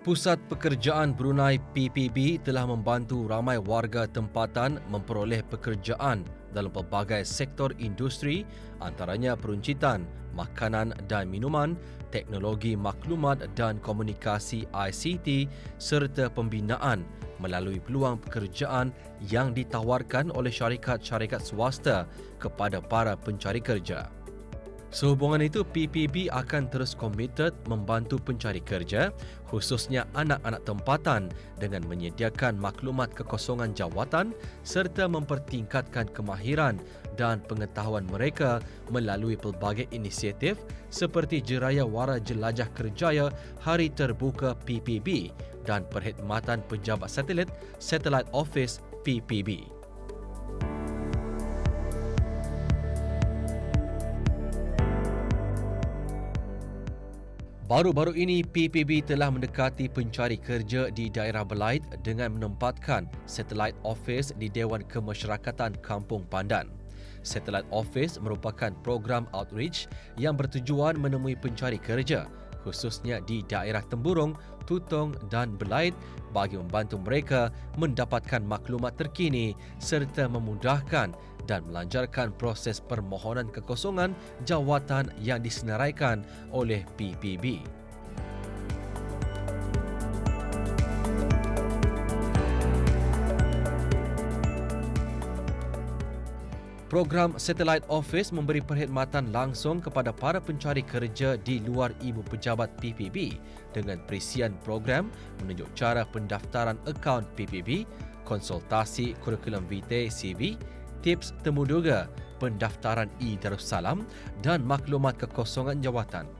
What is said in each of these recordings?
Pusat Pekerjaan Brunei PPB telah membantu ramai warga tempatan memperoleh pekerjaan dalam pelbagai sektor industri antaranya peruncitan, makanan dan minuman, teknologi maklumat dan komunikasi ICT serta pembinaan melalui peluang pekerjaan yang ditawarkan oleh syarikat-syarikat swasta kepada para pencari kerja. Sehubungan itu, PPB akan terus komited membantu pencari kerja, khususnya anak-anak tempatan dengan menyediakan maklumat kekosongan jawatan serta mempertingkatkan kemahiran dan pengetahuan mereka melalui pelbagai inisiatif seperti Jeraya Wara Jelajah Kerjaya Hari Terbuka PPB dan Perkhidmatan Pejabat Satelit Satellite Office PPB. Baru-baru ini, PPB telah mendekati pencari kerja di daerah Belait dengan menempatkan Satellite Office di Dewan Kemasyarakatan Kampung Pandan. Satellite Office merupakan program outreach yang bertujuan menemui pencari kerja khususnya di daerah Temburong, Tutong dan Belait bagi membantu mereka mendapatkan maklumat terkini serta memudahkan dan melancarkan proses permohonan kekosongan jawatan yang disenaraikan oleh PPB. Program Satellite Office memberi perkhidmatan langsung kepada para pencari kerja di luar ibu pejabat PPB dengan perisian program menunjuk cara pendaftaran akaun PPB, konsultasi kurikulum vitae CV, tips temuduga, pendaftaran e-Darussalam dan maklumat kekosongan jawatan.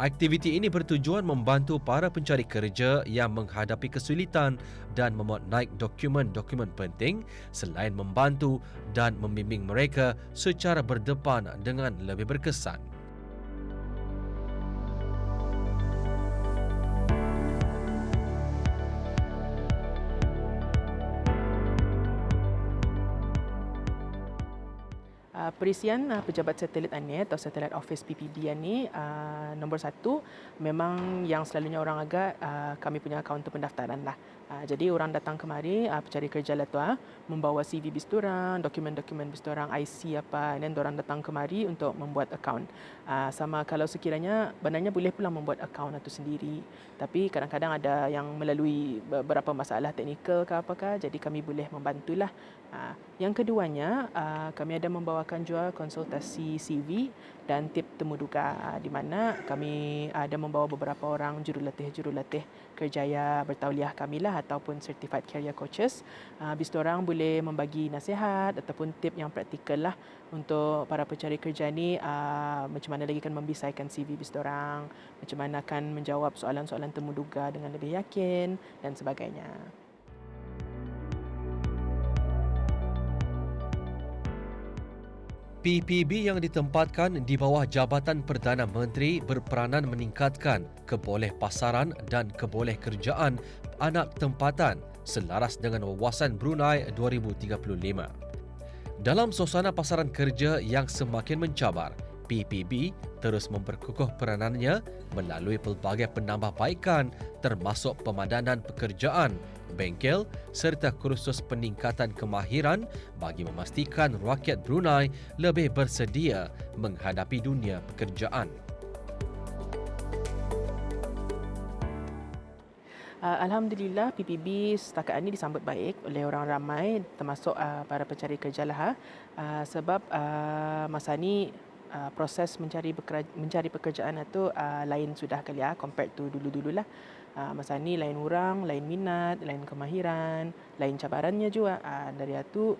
Aktiviti ini bertujuan membantu para pencari kerja yang menghadapi kesulitan dan memuat naik dokumen-dokumen penting selain membantu dan membimbing mereka secara berdepan dengan lebih berkesan. Perisian uh, pejabat satelit ini atau satelit office PPB ini uh, nombor satu memang yang selalunya orang agak uh, kami punya kaunter pendaftaran lah. Uh, jadi orang datang kemari uh, pencari kerja lah tu uh, membawa CV bis orang, dokumen-dokumen bis orang, IC apa dan orang datang kemari untuk membuat akaun. Uh, sama kalau sekiranya benarnya boleh pula membuat akaun itu sendiri. Tapi kadang-kadang ada yang melalui beberapa masalah teknikal ke apakah jadi kami boleh membantulah. Uh, yang keduanya uh, kami ada membawakan juga konsultasi CV dan tip temuduga ah, di mana kami ada membawa beberapa orang jurulatih-jurulatih kerjaya bertauliah kami lah ataupun certified career coaches. Habis orang boleh membagi nasihat ataupun tip yang praktikal lah untuk para pencari kerja ni macam mana lagi kan membisaikan CV bis orang, macam mana akan menjawab soalan-soalan temuduga dengan lebih yakin dan sebagainya. PPB yang ditempatkan di bawah Jabatan Perdana Menteri berperanan meningkatkan keboleh pasaran dan keboleh kerjaan anak tempatan selaras dengan wawasan Brunei 2035. Dalam suasana pasaran kerja yang semakin mencabar, PPB terus memperkukuh peranannya melalui pelbagai penambahbaikan termasuk pemadanan pekerjaan bengkel serta kursus peningkatan kemahiran bagi memastikan rakyat Brunei lebih bersedia menghadapi dunia pekerjaan. Uh, Alhamdulillah PPB setakat ini disambut baik oleh orang ramai termasuk uh, para pencari kerja lah uh, sebab masa uh, proses mencari mencari pekerjaan itu lain sudah kali ya compared to dulu-dululah uh, masa ni lain orang, lain minat, lain kemahiran, lain cabarannya juga. Uh, dari itu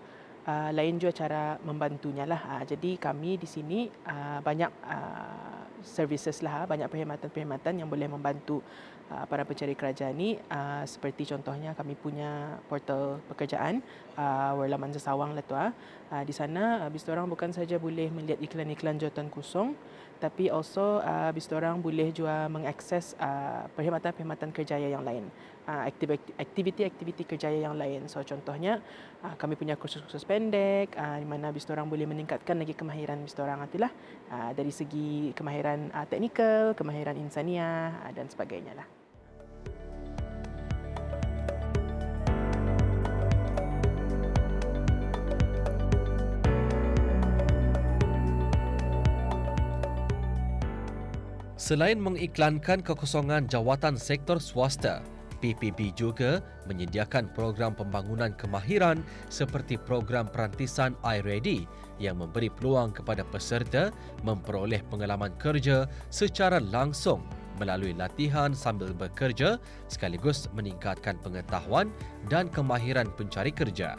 uh, lain juga cara membantunya lah. Uh, jadi kami di sini uh, banyak uh, services lah, banyak perkhidmatan-perkhidmatan yang boleh membantu uh, para pencari kerajaan ni. Uh, seperti contohnya kami punya portal pekerjaan, uh, Warlaman Sesawang lah. Uh, di sana, habis uh, orang bukan saja boleh melihat iklan-iklan jawatan kosong, tapi also uh, bis orang boleh juga mengakses uh, perkhidmatan-perkhidmatan kerjaya yang lain. Uh, aktiviti-aktiviti kerjaya yang lain. So contohnya uh, kami punya kursus-kursus pendek uh, di mana bis orang boleh meningkatkan lagi kemahiran bis orang itulah uh, dari segi kemahiran teknikal kemahiran insania dan sebagainya lah Selain mengiklankan kekosongan jawatan sektor swasta, PPB juga menyediakan program pembangunan kemahiran seperti program perantisan iReady yang memberi peluang kepada peserta memperoleh pengalaman kerja secara langsung melalui latihan sambil bekerja sekaligus meningkatkan pengetahuan dan kemahiran pencari kerja.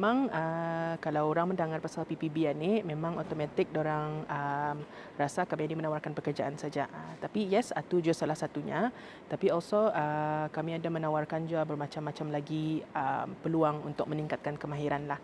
Memang uh, kalau orang mendengar pasal PPB ni memang automatik orang um, rasa kami ini menawarkan pekerjaan saja. Uh, tapi yes, itu juga salah satunya. Tapi also uh, kami ada menawarkan juga bermacam-macam lagi um, peluang untuk meningkatkan kemahiran lah.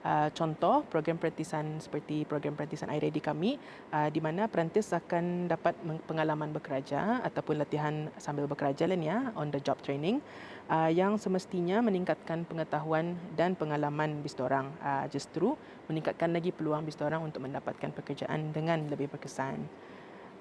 Uh, contoh program perantisan seperti program perantisan iReady kami uh, di mana perantis akan dapat pengalaman bekerja ataupun latihan sambil bekerja lain ya on the job training uh, yang semestinya meningkatkan pengetahuan dan pengalaman bistorang uh, justru meningkatkan lagi peluang bistorang untuk mendapatkan pekerjaan dengan lebih berkesan.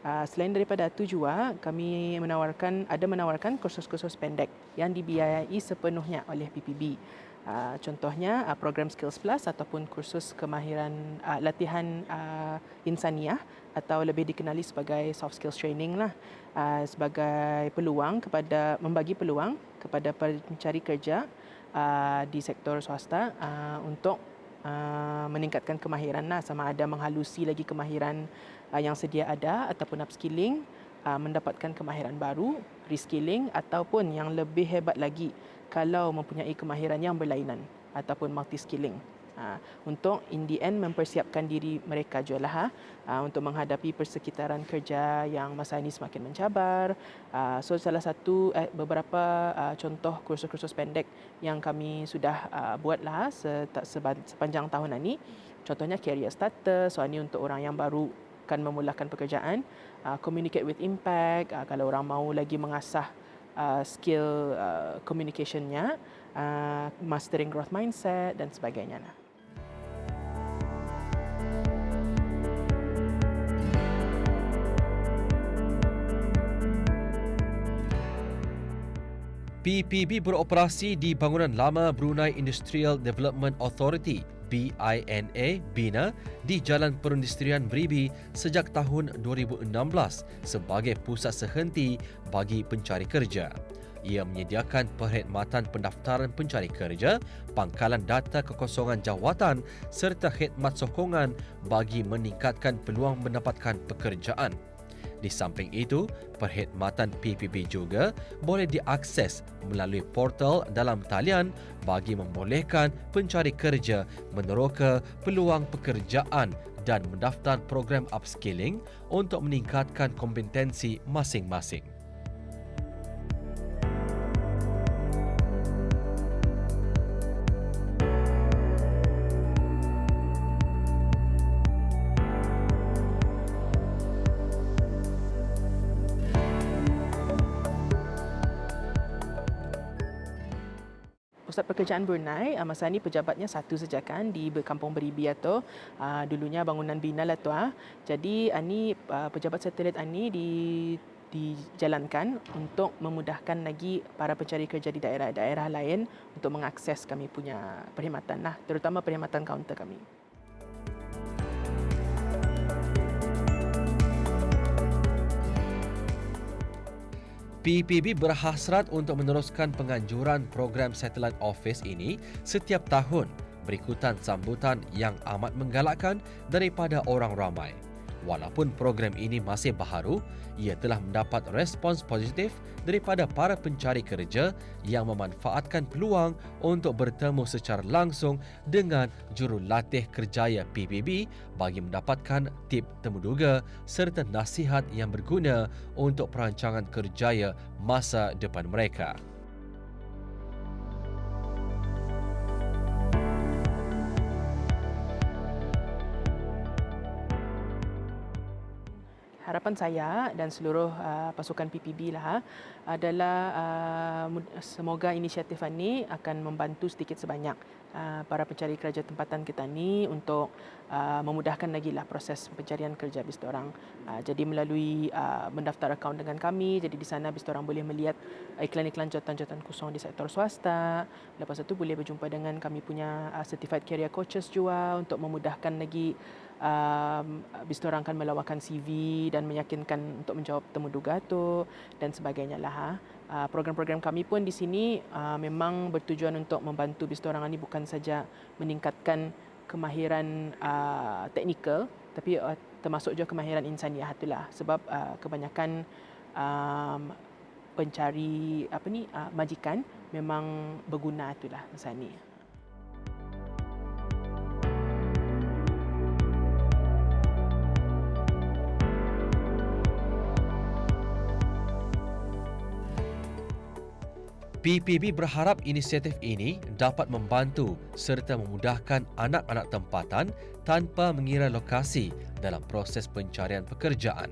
Uh, selain daripada itu juga kami menawarkan ada menawarkan kursus-kursus pendek yang dibiayai sepenuhnya oleh PPB. Uh, contohnya uh, program Skills Plus ataupun kursus kemahiran uh, latihan uh, insaniah atau lebih dikenali sebagai soft skills training lah. Uh, sebagai peluang kepada membagi peluang kepada pencari kerja uh, di sektor swasta uh, untuk uh, meningkatkan kemahiran lah sama ada menghalusi lagi kemahiran uh, yang sedia ada ataupun upskilling uh, mendapatkan kemahiran baru reskilling ataupun yang lebih hebat lagi kalau mempunyai kemahiran yang berlainan ataupun multi skilling. Ha, untuk in the end mempersiapkan diri mereka juga lah ha, untuk menghadapi persekitaran kerja yang masa ini semakin mencabar. Ha, so salah satu eh, beberapa uh, contoh kursus-kursus pendek yang kami sudah uh, buatlah sepanjang tahun ini. Contohnya career starter, so ini untuk orang yang baru akan memulakan pekerjaan. Uh, communicate with impact, uh, kalau orang mau lagi mengasah uh, skill uh, communicationnya, uh, mastering growth mindset dan sebagainya. PPB beroperasi di bangunan lama Brunei Industrial Development Authority BINA BINA di Jalan Perindustrian Beribi sejak tahun 2016 sebagai pusat sehenti bagi pencari kerja. Ia menyediakan perkhidmatan pendaftaran pencari kerja, pangkalan data kekosongan jawatan serta khidmat sokongan bagi meningkatkan peluang mendapatkan pekerjaan. Di samping itu, perkhidmatan PPP juga boleh diakses melalui portal dalam talian bagi membolehkan pencari kerja meneroka peluang pekerjaan dan mendaftar program upskilling untuk meningkatkan kompetensi masing-masing. Pusat Pekerjaan Brunei, uh, masa ini pejabatnya satu saja kan di Kampung Beribi atau uh, dulunya bangunan Bina lah tu. Uh. Jadi ini uh, pejabat satelit ini di dijalankan untuk memudahkan lagi para pencari kerja di daerah-daerah lain untuk mengakses kami punya perkhidmatan lah, terutama perkhidmatan kaunter kami. PPB berhasrat untuk meneruskan penganjuran program Satellite Office ini setiap tahun berikutan sambutan yang amat menggalakkan daripada orang ramai. Walaupun program ini masih baharu, ia telah mendapat respons positif daripada para pencari kerja yang memanfaatkan peluang untuk bertemu secara langsung dengan jurulatih kerjaya PBB bagi mendapatkan tip temuduga serta nasihat yang berguna untuk perancangan kerjaya masa depan mereka. Harapan saya dan seluruh uh, pasukan PPB lah adalah uh, semoga inisiatif ini akan membantu sedikit sebanyak uh, para pencari kerja tempatan kita ni untuk uh, memudahkan lagi lah proses pencarian kerja bis orang. Uh, jadi melalui uh, mendaftar akaun dengan kami, jadi di sana bis orang boleh melihat iklan-iklan jawatan-jawatan kosong di sektor swasta. Lepas itu boleh berjumpa dengan kami punya uh, certified career coaches juga untuk memudahkan lagi um, habis tu orang akan melawakan CV dan meyakinkan untuk menjawab temu duga tu dan sebagainya lah. Ha. Uh, program-program kami pun di sini uh, memang bertujuan untuk membantu bis orang ini bukan saja meningkatkan kemahiran uh, teknikal tapi uh, termasuk juga kemahiran insaniah itulah sebab uh, kebanyakan um, pencari apa ni uh, majikan memang berguna itulah masa ni. PPB berharap inisiatif ini dapat membantu serta memudahkan anak-anak tempatan tanpa mengira lokasi dalam proses pencarian pekerjaan.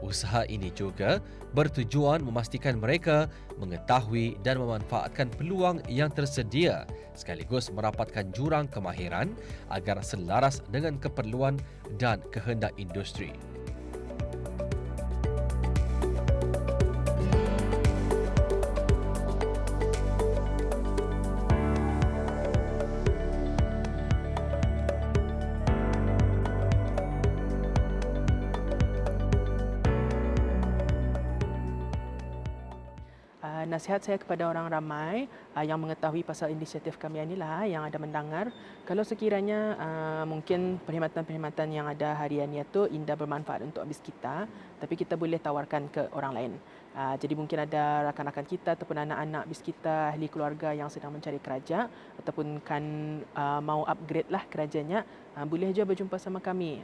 Usaha ini juga bertujuan memastikan mereka mengetahui dan memanfaatkan peluang yang tersedia sekaligus merapatkan jurang kemahiran agar selaras dengan keperluan dan kehendak industri. Nasihat saya kepada orang ramai uh, yang mengetahui pasal inisiatif kami inilah yang ada mendengar kalau sekiranya uh, mungkin perkhidmatan-perkhidmatan yang ada harian itu indah bermanfaat untuk habis kita tapi kita boleh tawarkan ke orang lain Uh, jadi mungkin ada rakan-rakan kita ataupun anak-anak bis kita, ahli keluarga yang sedang mencari kerja ataupun kan uh, mau upgrade lah kerajanya, uh, boleh juga berjumpa sama kami.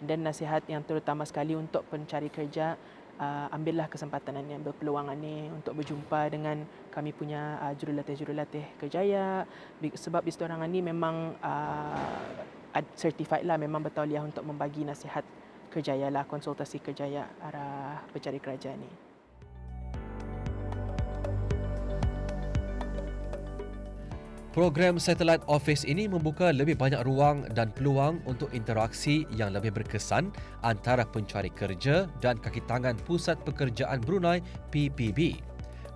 Dan nasihat yang terutama sekali untuk pencari kerja, uh, ambillah kesempatan ini, ambil peluang ini untuk berjumpa dengan kami punya uh, jurulatih-jurulatih kerjaya sebab bis orang ini memang uh, certified lah memang bertauliah untuk membagi nasihat kerjaya lah konsultasi kerjaya arah pencari kerja ini. Program Satellite Office ini membuka lebih banyak ruang dan peluang untuk interaksi yang lebih berkesan antara pencari kerja dan kaki tangan Pusat Pekerjaan Brunei PPB.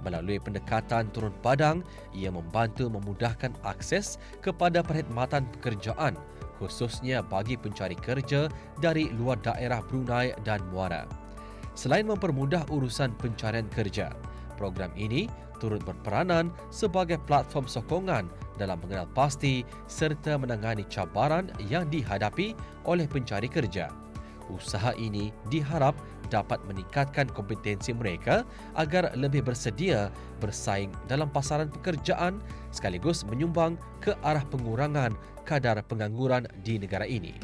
Melalui pendekatan turun padang, ia membantu memudahkan akses kepada perkhidmatan pekerjaan khususnya bagi pencari kerja dari luar daerah Brunei dan Muara. Selain mempermudah urusan pencarian kerja, program ini turut berperanan sebagai platform sokongan dalam mengenal pasti serta menangani cabaran yang dihadapi oleh pencari kerja. Usaha ini diharap dapat meningkatkan kompetensi mereka agar lebih bersedia bersaing dalam pasaran pekerjaan sekaligus menyumbang ke arah pengurangan kadar pengangguran di negara ini.